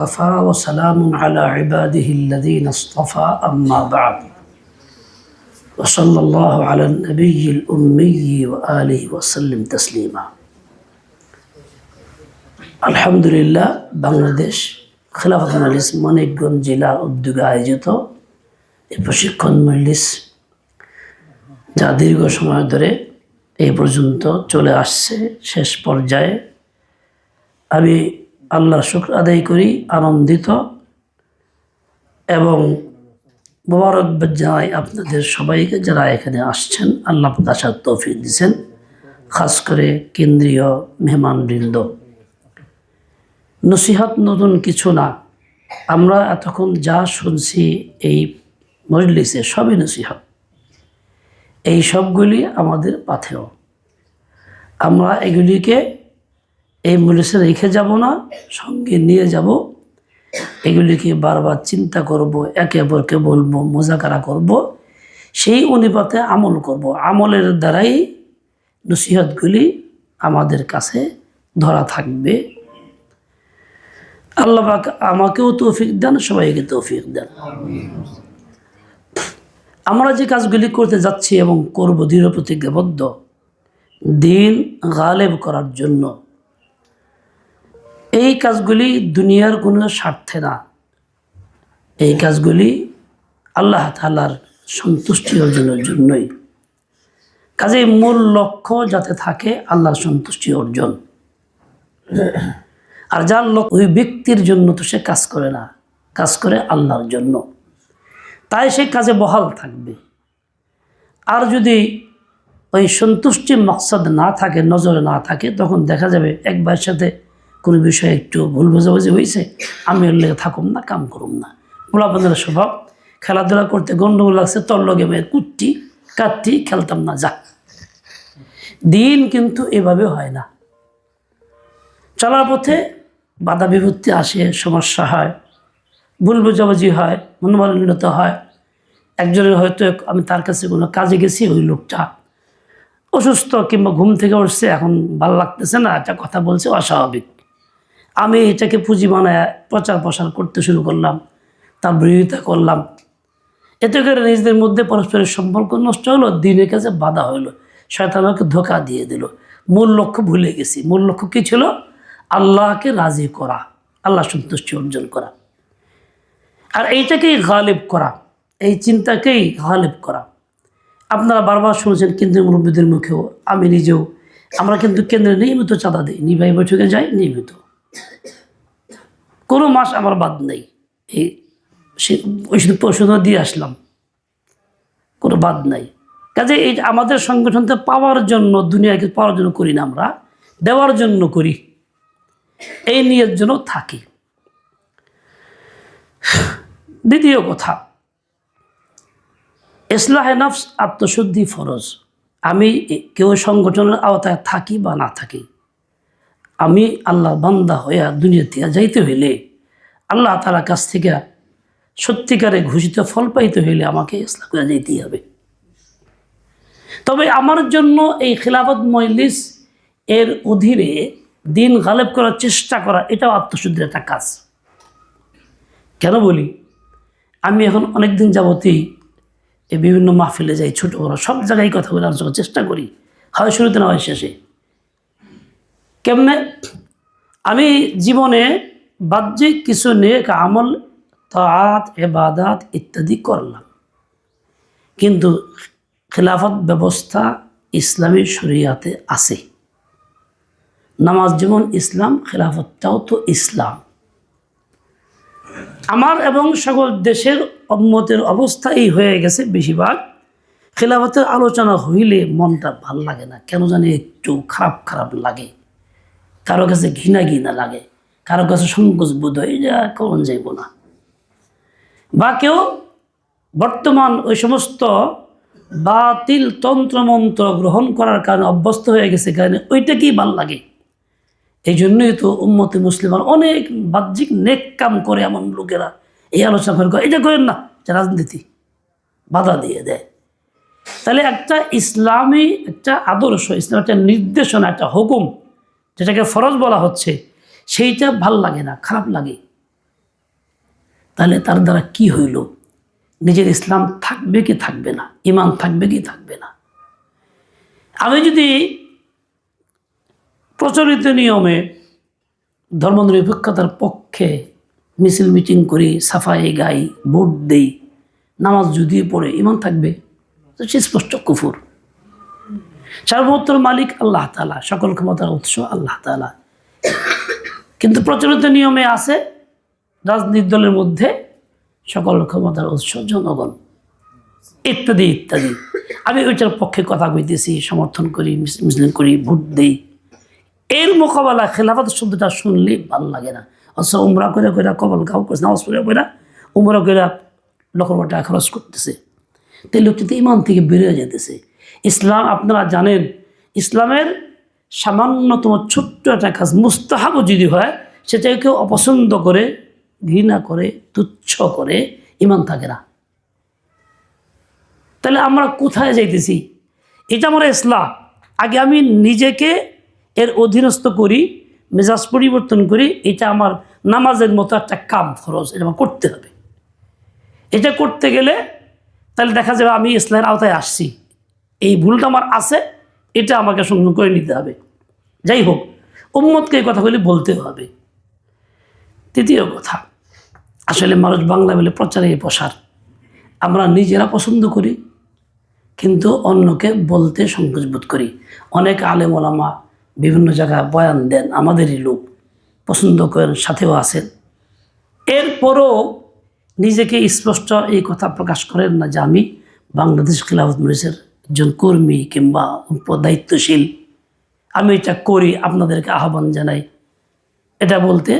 وكفى وسلام على عباده الذين اصطفى أما بعد وصلى الله على النبي الأمي وآله وسلم تسليما الحمد لله বাংলাদেশ খেলাফত মজলিস মানিকগঞ্জ জেলার উদ্যোগে আয়োজিত এই প্রশিক্ষণ মজলিস যা দীর্ঘ সময় ধরে এই পর্যন্ত চলে আসছে শেষ পর্যায়ে আমি আল্লাহর শুক্র আদায় করি, আনন্দিত এবং মোবারকবাদ জানাই আপনাদের সবাইকে যারা এখানে আসছেন। আল্লাহ আসার তৌফিক দিয়েছেন খাস করে কেন্দ্রীয় মেহমানবৃন্দ। নসিহাত নতুন কিছু না, আমরা এতক্ষণ যা শুনছি এই মজলিসে সবই নসিহাত। এই সবগুলি আমাদের পাথেও আমরা এগুলিকে এই মজলিসে রেখে যাব না, সঙ্গে নিয়ে যাব। এগুলিকে বারবার চিন্তা করব, একে অপরকে বলব, মোজাকারা করব। সেই অনুপাতে আমল করব। আমলের দ্বারাই নসিহতগুলি আমাদের কাছে ধরা থাকবে। আল্লাহ পাক আমাকেও তৌফিক দেন, সবাইকে তৌফিক দেন। আমরা যে কাজগুলি করতে যাচ্ছি এবং করব দৃঢ় প্রতিজ্ঞাবদ্ধ দিন গালেব করার জন্য এই কাজগুলি দুনিয়ার কোনো স্বার্থে না। এই কাজগুলি আল্লাহ তালার সন্তুষ্টি অর্জনের জন্যই। কাজে মূল লক্ষ্য যাতে থাকে, আল্লাহর সন্তুষ্টি অর্জন। আর যার লক্ষ্য ওই ব্যক্তির জন্য তো সে কাজ করে না, কাজ করে আল্লাহর জন্য। তাই সে কাজে বহাল থাকবে। আর যদি ওই সন্তুষ্টি মকসদ না থাকে, নজরে না থাকে, তখন দেখা যাবে একবার সাথে কোনো বিষয়ে একটু ভুল বোঝাবুঝি হয়েছে, আমি ওর লেগে থাকুম না, কাম করুম না। পোলাপানের স্বভাব, খেলাধুলা করতে গণ্ডগোল লাগছে, তোর লগে মেয়ে কুট্টি, কাটটি, খেলতাম না, যা। দিন কিন্তু এভাবে হয় না। চলার পথে বাধা বিভূতি আসে, সমস্যা হয়, ভুল বোঝাবুঝি হয়, মনোমালিন্যতা হয়। একজনের হয়তো আমি তার কাছে কোনো কাজে গেছি, ওই লোকটা অসুস্থ কিংবা ঘুম থেকে উঠছে, এখন ভালো লাগতেছে না, একটা কথা বলছে, অস্বাভাবিক। আমি এটাকে পুঁজি বানায় প্রচার প্রসার করতে শুরু করলাম, তার বিরোধিতা করলাম। এতে করে নিজেদের মধ্যে পরস্পরের সম্পর্ক নষ্ট হলো, দিনের কাছে বাধা হলো, শয়তান আমাকে ধোকা দিয়ে দিল। মূল লক্ষ্য ভুলে গেছি। মূল লক্ষ্য কী ছিল? আল্লাহকে রাজি করা আল্লাহ সন্তুষ্টি অর্জন করা। আর এইটাকেই গালিব করা, এই চিন্তাকেই গালিব করা। আপনারা বারবার শুনেছেন কেন্দ্রীয় মুরব্বীদের মুখেও, আমি নিজেও। আমরা কিন্তু কেন্দ্রে নিয়মিত চাঁদা দিই নিবাই বৈঠকে যাই, নিয়মিত। কোনো মাস আমার বাদ নেই। এই সে- ওই শুধু দিয়ে আসলাম। কোনো বাদ নাই। কাজে এই আমাদের সংগঠনকে পাওয়ার জন্য, দুনিয়াকে পাওয়ার জন্য করি না আমরা, দেওয়ার জন্য করি। এই নিয়ের জন্য থাকি। দ্বিতীয় কথা, ইসলাহে নফস আত্মশুদ্ধি ফরজ। আমি কেউ সংগঠনের আওতায় থাকি বা না থাকি। আমি আল্লাহ বান্দা হইয়া দুনিয়া থেকে যাইতে হইলে, আল্লাহ তালার কাছ থেকে সত্যিকারে ঘোষিত ফল পাইতে হইলে আমাকে ইসলাম করে হবে। তবে আমার জন্য এই খিলাফত মজলিস এর অধীনে দিন গালেব করার চেষ্টা করা, এটাও আত্মশুদ্ধির একটা কাজ। কেন বলি? আমি এখন অনেক দিন যাবতই বিভিন্ন মাহফিলে যাই, ছোটো বড়ো, সব জায়গায় কথা বলে আলোচনার চেষ্টা করি। হয় শুরুতে না হয় শেষে। কেমনে? আমি জীবনে বাহ্যিক কিছু নেক আমল তাঁত এবাদাত ইত্যাদি করলাম। কিন্তু খেলাফত ব্যবস্থা ইসলামী শরিয়াতে আছে। নামাজ যেমন ইসলাম, খেলাফতটাও তো ইসলাম। আমার এবং সকল দেশের অম্মতের অবস্থা এই হয়ে গেছে বেশিরভাগ। খেলাফতের আলোচনা হইলে মনটা ভালো লাগে না। কেন জানি একটু খারাপ খারাপ লাগে। কারও কাছে ঘৃণা ঘৃণা লাগে, কারও কাছে সংকোচ বোধ হয়, যা কোন যাইব না। বা কেউ বর্তমান ওই সমস্ত বাতিল তন্ত্রমন্ত্র গ্রহণ করার কারণে অভ্যস্ত হয়ে গেছে, কারণে ওইটাকেই ভালো লাগে। এই জন্যই তো উম্মতে মুসলিমান অনেক বাহ্যিক নেক কাম করে এমন লোকেরা। এই আলোচনা করে এটা করেন না, এটা রাজনীতি, বাধা দিয়ে দেয়। তাহলে একটা ইসলামী একটা আদর্শ, ইসলাম একটা নির্দেশনা, একটা হুকুম যেটাকে ফরজ বলা হচ্ছে, সেইটা ভালো লাগে না, খারাপ লাগে। তাহলে তার দ্বারা কি হইল? নিজের ইসলাম থাকবে কি থাকবে না? ইমান থাকবে কি থাকবে না? আমি যদি প্রচলিত নিয়মে ধর্মনিরপেক্ষতার পক্ষে মিছিল মিটিং করি, সাফাই গাই, ভোট দেই, নামাজ যদি পড়ে, ইমান থাকবে? সে স্পষ্ট কুফুর। সার্বভৌমত্বর মালিক আল্লাহ তালা সকল ক্ষমতার উৎস আল্লাহ তালা কিন্তু প্রচলিত নিয়মে আছে রাজনীতি দলের মধ্যে সকল ক্ষমতার উৎস জনগণ। ইত্যাদি ইত্যাদি। আমি ওইটার পক্ষে কথা কইতেছি, সমর্থন করি, মিস- মিছিল করি, ভোট দেই। এর মোকাবেলা খেলাফত শব্দটা শুনলে ভালো লাগে না। অথচ উমরা করে কইরা কবল গাও করছে, নামাজ পড়ে করে উমরা কইরা লক্ষ টাকা খরচ করতেছে। তো এই লোকটি তো ইমান থেকে বেরিয়ে যেতেছে ইসলাম আপনারা জানেন, ইসলামের সামান্যতম ছোট্ট একটা কাজ মুস্তাহাবও যদি হয়, সেটাকে কেউ অপছন্দ করে, ঘৃণা করে, তুচ্ছ করে ইমান থাকে না। তাহলে আমরা কোথায় যাইতেছি? এটা আমার ইসলাম। আগে আমি নিজেকে এর অধীনস্থ করি, মেজাজ পরিবর্তন করি, এটা আমার নামাজের মতো একটা কাম ফরজ এটা আমার করতে হবে। এটা করতে গেলে তাহলে দেখা যাবে আমি ইসলামের আওতায় আসছি। এই ভুলটা আমার আছে, এটা আমাকে সংগ্রহ করে নিতে হবে। যাই হোক, উম্মতকে এই কথাগুলি বলতে হবে। তৃতীয় কথা, আসলে মানুষ বাংলা বলে প্রচারে প্রসার। আমরা নিজেরা পছন্দ করি, কিন্তু অন্যকে বলতে সংকোচ বোধ করি। অনেক আলেম ওলামা বিভিন্ন জায়গায় বয়ান দেন, আমাদেরই লোক পছন্দ করেন, সাথেও আছেন। এরপরও নিজেকে স্পষ্ট এই কথা প্রকাশ করেন না যে আমি বাংলাদেশ খিলাফত মরিসের একজন কর্মী কিংবা দায়িত্বশীল, আমি এটা করি, আপনাদেরকে আহ্বান জানাই। এটা বলতে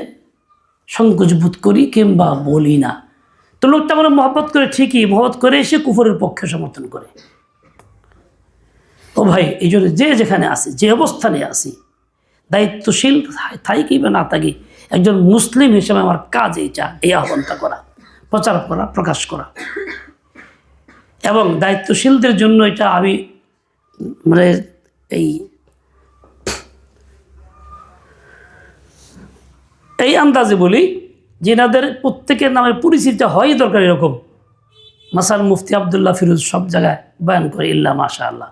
সংকোচ বোধ করি কিংবা বলি না। তো লোকটা মানে মহব্বত করে ঠিকই, মহব্বত করে এসে কুফরের পক্ষে সমর্থন করে। ও ভাই, এই জন্য যে যেখানে আসি যে অবস্থানে আসি দায়িত্বশীল থাকি বা না থাকি, একজন মুসলিম হিসেবে আমার কাজ এইটা, এই আহ্বানটা করা, প্রচার করা, প্রকাশ করা। এবং দায়িত্বশীলদের জন্য এটা আমি মানে এই এই আন্দাজে বলি যে এনাদের প্রত্যেকের নামের পরিচিতি হয় দরকার এরকম। মাসাল মুফতি আবদুল্লাহ ফিরোজ সব জায়গায় বয়ান করে, ইল্লা মাশা আল্লাহ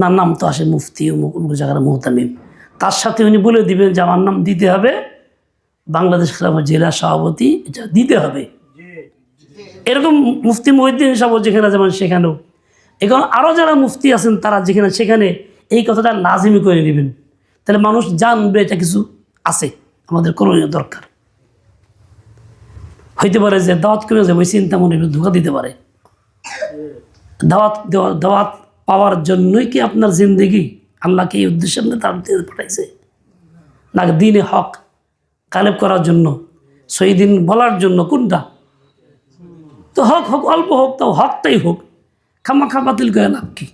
না, নাম তো আসে মুফতি অমুক জায়গার মোহতামিম। তার সাথে উনি বলে দিবেন যে আমার নাম দিতে হবে, বাংলাদেশ খেলাফত জেলা সভাপতি এটা দিতে হবে। এরকম মুফতি মহিদ্দিন সাহেব যেখানে যেমন সেখানেও। এখন আরও যারা মুফতি আছেন, তারা যেখানে, সেখানে এই কথাটা লাজিমি করে নেবেন। তাহলে মানুষ জানবে এটা কিছু আছে, আমাদের করণীয় দরকার। হইতে পারে যে দাওয়াত করে যাবে ওই চিন্তা মনে ধোকা দিতে পারে। দাওয়াত দেওয়া, দাওয়াত পাওয়ার জন্যই কি আপনার জিন্দগি আল্লাহকে এই উদ্দেশ্যে আপনি তার পাঠাইছে? না, দিনে হক কালেব করার জন্য, সেই দিন বলার জন্য কোনটা? তো হক হোক, অল্প হোক, তাও হকটাই হোক। খামা খা বাতিল করে লাভ কি?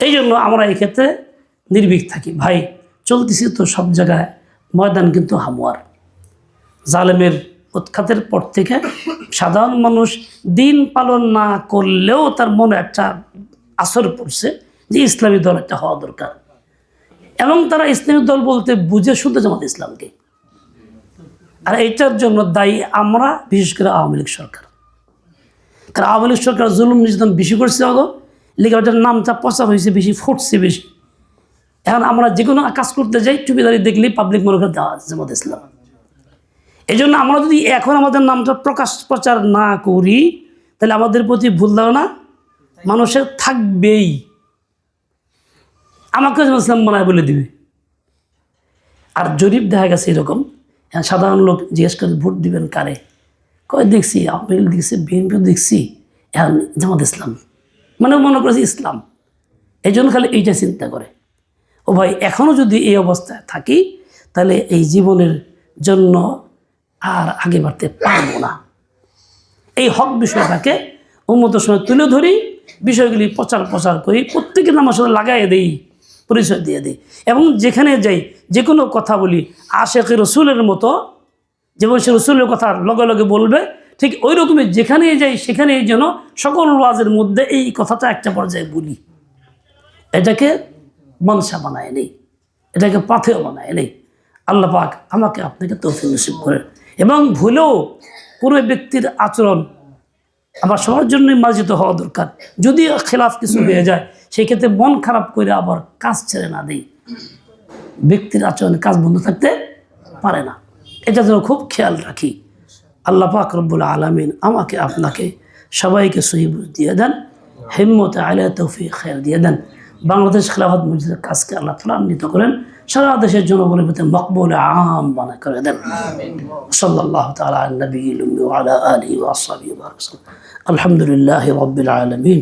এই জন্য আমরা এই ক্ষেত্রে নির্ভীক থাকি। ভাই, চলতেছি তো সব জায়গায়, ময়দান কিন্তু হামুয়ার জালেমের উৎখাতের পর থেকে সাধারণ মানুষ দিন পালন না করলেও তার মনে একটা আসর পড়ছে যে ইসলামী দল একটা হওয়া দরকার। এবং তারা ইসলামী দল বলতে বুঝে শুধু জামাত ইসলামকে। আর এইটার জন্য দায়ী আমরা, বিশেষ করে আওয়ামী লীগ সরকার। কারণ আওয়ামী লীগ সরকার জুলুম নির্যাতন বেশি করছে অগো ওটার নামটা পচা হয়েছে বেশি, ফুটছে বেশি। এখন আমরা যে কোনো কাজ করতে যাই, টুপিদারি দেখলেই পাবলিক মনে করে দেওয়া জামাত ইসলাম। এই জন্য আমরা যদি এখন আমাদের নামটা প্রকাশ প্রচার না করি, তাহলে আমাদের প্রতি ভুল ধারণা মানুষের থাকবেই। আমাকে যেমন ইসলাম বানায় বলে দিবে। আর জরিপ দেখা গেছে এরকম। সাধারণ লোক জিজ্ঞেস করে, ভোট দিবেন কারে? কয় দেখছি, আওয়ামী দেখছি বিএনপিও দেখছি, এখন জামাত ইসলাম। মানে মনে করেছে ইসলাম। এই জন্য খালি এইটা চিন্তা করে। ও ভাই এখনও যদি এই অবস্থায় থাকি, তাহলে এই জীবনের জন্য আর আগে বাড়তে পারব না। এই হক বিষয়টাকে উন্মত সময় তুলে ধরি, বিষয়গুলি প্রচার প্রচার করি, প্রত্যেকের নাম আসলে লাগাই দেই, পরিচয় দিয়ে দিই। এবং যেখানে যাই যে কোনো কথা বলি, আশেখ রসুলের মতো যেমন সে রসুলের কথা লগে লগে বলবে, ঠিক ওই রকমই যেখানে যাই, সেখানেই যেন সকল ওয়াজের মধ্যে এই কথাটা একটা পর্যায়ে বলি। এটাকে মনসা বানায় নেই, এটাকে পাথেও বানায় নেই। আল্লাহ পাক আমাকে আপনাকে তৌফিক নসিব করেন। এবং ভুলেও কোনো ব্যক্তির আচরণ আমার সবার জন্যই মার্জিত হওয়া দরকার। যদি খেলাফ কিছু হয়ে যায়, সেক্ষেত্রে মন খারাপ করে আবার কাজ ছেড়ে না দেই। ব্যক্তির আচরণে কাজ বন্ধ থাকতে পারে না। এটা যেন খুব খেয়াল রাখি আল্লাহ পাক রব্বুল আলমিন আমাকে আপনাকে সবাইকে সহি বুঝ দিয়ে দেন হিম্মতে আলিয়া তৌফিক খেয়াল দিয়ে দেন বাংলাদেশ খেলাফত মসজিদের কাজকে আল্লাহ ত্বরান্বিত করেন সারা দেশের জনগণের ভিতরে মকবুল আম বানা করে দেন صلى الله تعالى على النبي الأمي وعلى آله وأصحابه وبارك وسلم الحمد لله رب العالمين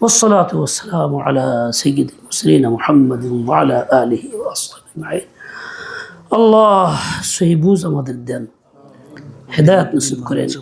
والصلاة والسلام على سيد المرسلين محمد وعلى آله وأصحابه أجمعين الله شيبوز ما ضدن هدات نصيب كريز